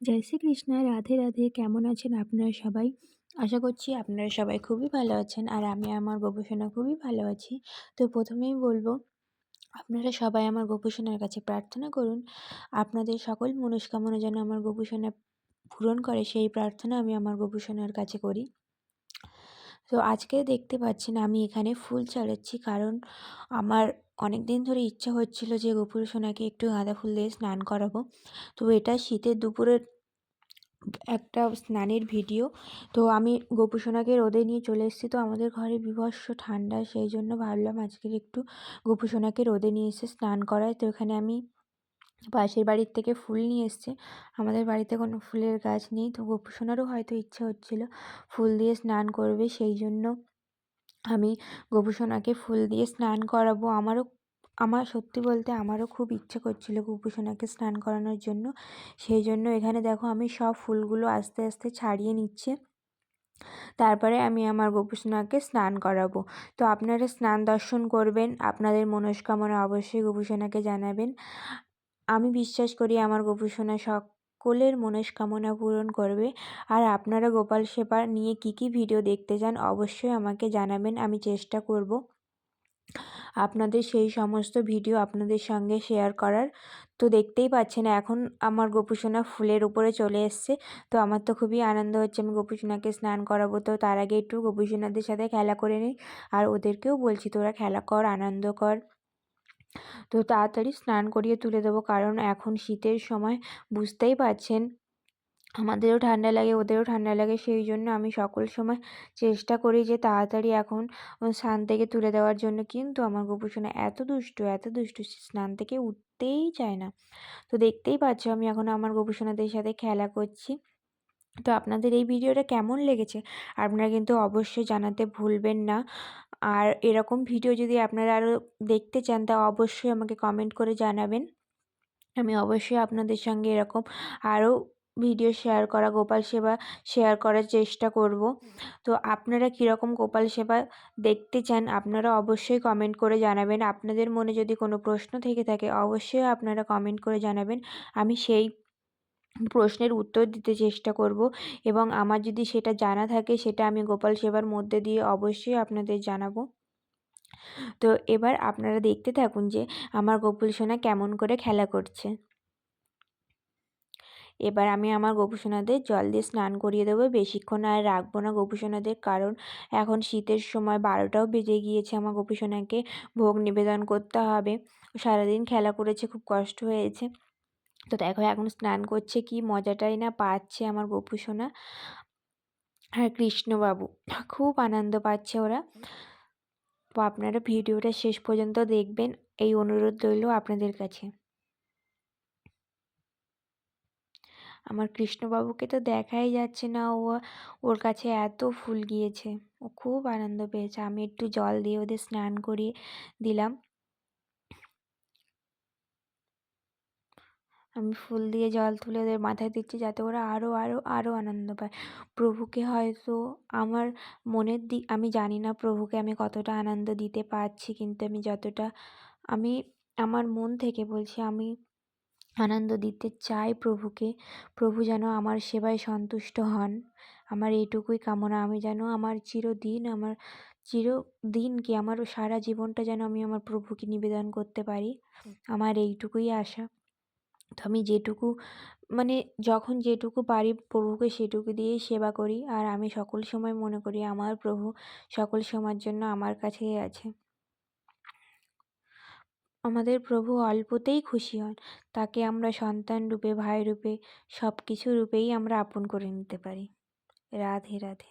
জয় শ্রীকৃষ্ণ, রাধে রাধে। কেমন আছেন আপনারা সবাই? আশা করছি আপনারা সবাই খুবই ভালো আছেন আর আমি আমার গবেষণা খুবই ভালো আছি। তো প্রথমেই বলব, আপনারা সবাই আমার গোপোষণার কাছে প্রার্থনা করুন। আপনাদের সকল মনস্কামনা যেন আমার গোপোষণা পূরণ করে, সেই প্রার্থনা আমি আমার গোপোষণার কাছে করি। তো আজকে দেখতে পাচ্ছেন আমি এখানে ফুল চালাচ্ছি কারণ আমার অনেক দিন ধরে ইচ্ছা হচ্ছিল যে গোপুর সোনাকে একটু গাঁদা ফুল দিয়ে স্নান করাবো। তো এটা শীতের দুপুরের একটা স্নানের ভিডিও। তো আমি গোপু সোনাকে রোদে নিয়ে চলে এসেছি। তো আমাদের ঘরে বিভৎস ঠান্ডা, সেই জন্য ভাবলাম আজকের একটু গোপু সোনাকে রোদে নিয়ে এসে স্নান করাই। তো এখানে আমি পাশের বাড়ির থেকে ফুল নিয়ে এসছে। আমাদের বাড়িতে কোনো ফুলের গাছ নেই তো গোপু সোনারও হয়তো ইচ্ছে হচ্ছিল ফুল দিয়ে স্নান করবে, সেই জন্য আমি গোপু সোনাকে ফুল দিয়ে স্নান করাবো। আমারও, আমার সত্যি বলতে আমারও খুব ইচ্ছে করছিল গোপু সোনাকে স্নান করানোর জন্য। সেই জন্য এখানে দেখো আমি সব ফুলগুলো আস্তে আস্তে ছাড়িয়ে নিচ্ছে। তারপরে আমি আমার গোপু সোনাকে স্নান করাবো। তো আপনারা স্নান দর্শন করবেন, আপনাদের মনস্কামনা অবশ্যই গোপু সোনাকে জানাবেন। আমি বিশ্বাস করি আমার সোনা সকলের মনস্কামনা পূরণ করবে। আর আপনারা গোপাল সেবা নিয়ে কি কি ভিডিও দেখতে চান অবশ্যই আমাকে জানাবেন, আমি চেষ্টা করব আপনাদের সেই সমস্ত ভিডিও আপনাদের সঙ্গে শেয়ার করার। তো দেখতেই পাচ্ছেন এখন আমার গোপুসোনা ফুলের উপরে চলে এসছে। তো আমার তো খুবই আনন্দ হচ্ছে, আমি গোপুসোনাকে স্নান করাবো। তো তার আগে একটু গোপুসোনাদের সাথে খেলা করে নিই। আর ওদেরকেও বলছি তোরা খেলা কর, আনন্দ কর। তো তাড়াতাড়ি স্নান করিয়ে তুলে দেবো। কারণ এখন শীতের সময় বুঝতেই পারছেন, আমাদেরও ঠান্ডা লাগে, ওদেরও ঠান্ডা লাগে। সেই জন্য আমি সকল সময় চেষ্টা করি যে তাড়াতাড়ি এখন স্নান থেকে তুলে দেওয়ার জন্য। কিন্তু আমার গোপুসোনা এত দুষ্টু এত দুষ্টু স্নান থেকে উঠতেই চায় না। তো দেখতেই পাচ্ছ আমি এখন আমার গোপুসোনাদের সাথে খেলা করছি। তো আপনাদের এই ভিডিওটা কেমন লেগেছে? আপনারা কিন্তু অবশ্যই জানাতে ভুলবেন না। আর এরকম ভিডিও যদি আপনারা আরও দেখতে চান, তা অবশ্যই আমাকে কমেন্ট করে জানাবেন। আমি অবশ্যই আপনাদের সঙ্গে এরকম আরও ভিডিও শেয়ার করা, গোপাল সেবা শেয়ার করার চেষ্টা করব। তো আপনারা কীরকম গোপাল সেবা দেখতে চান, আপনারা অবশ্যই কমেন্ট করে জানাবেন। আপনাদের মনে যদি কোনো প্রশ্ন থেকে থাকে, অবশ্যই আপনারা কমেন্ট করে জানাবেন। আমি সেই প্রশ্নের উত্তর দিতে চেষ্টা করব এবং আমার যদি সেটা জানা থাকে সেটা আমি গোপাল সেবার মধ্যে দিয়ে অবশ্যই আপনাদের জানাব। তো এবার আপনারা দেখতে থাকুন যে আমার গোপুল সোনা কেমন করে খেলা করছে। এবার আমি আমার গোপুসোনাদের জল দিয়ে স্নান করিয়ে দেবো। বেশিক্ষণ আর রাখব না গোপুসোনাদের কারণ এখন শীতের সময় বারোটাও বেজে গিয়েছে আমার গোপুসোনাকে ভোগ নিবেদন করতে হবে। সারাদিন খেলা করেছে, খুব কষ্ট হয়েছে। তো দেখো এখন স্নান করছে কি মজাটাই না পাচ্ছে আমার গোপুসোনা আর কৃষ্ণবাবু। খুব আনন্দ পাচ্ছে ওরা। তো আপনারা ভিডিওটা শেষ পর্যন্ত দেখবেন। এই অনুরোধ রইল আপনাদের কাছে। আমার কৃষ্ণবাবুকে তো দেখাই যাচ্ছে না। ও, ওর কাছে এত ফুল গিয়েছে। ও খুব আনন্দ পেয়েছে। আমি একটু জল দিয়ে ওদের স্নান করিয়ে দিলাম। আমি ফুল দিয়ে জল তুলে ওদের মাথায় দিচ্ছি যাতে ওরা আরও আরও আরও আনন্দ পায়। প্রভুকে হয়তো আমার মনের দিক, আমি জানি না প্রভুকে আমি কতটা আনন্দ দিতে পারছি, কিন্তু আমি যতটা, আমি আমার মন থেকে বলছি আমি আনন্দ দিতে চাই প্রভুকে। প্রভু যেন আমার সেবায় সন্তুষ্ট হন। আমার এইটুকুই কামনা, আমি যেন আমার চিরদিন আমার চিরদিন কি, আমার সারা জীবনটা যেন আমি আমার প্রভুকে নিবেদন করতে পারি। আমার এইটুকুই আশা। তো আমি যেটুকু মানে যখন যেটুকু পারি প্রভুকে সেটুকু দিয়েই সেবা করি। আর আমি সকল সময় মনে করি আমার প্রভু সকল সময়ের জন্য আমার কাছেই আছে। আমাদের প্রভু অল্পতেই খুশি হন। তাকে আমরা সন্তান রূপে, ভাই রূপে সব কিছু রূপেই আমরা আপন করে নিতে পারি। রাধে রাধে।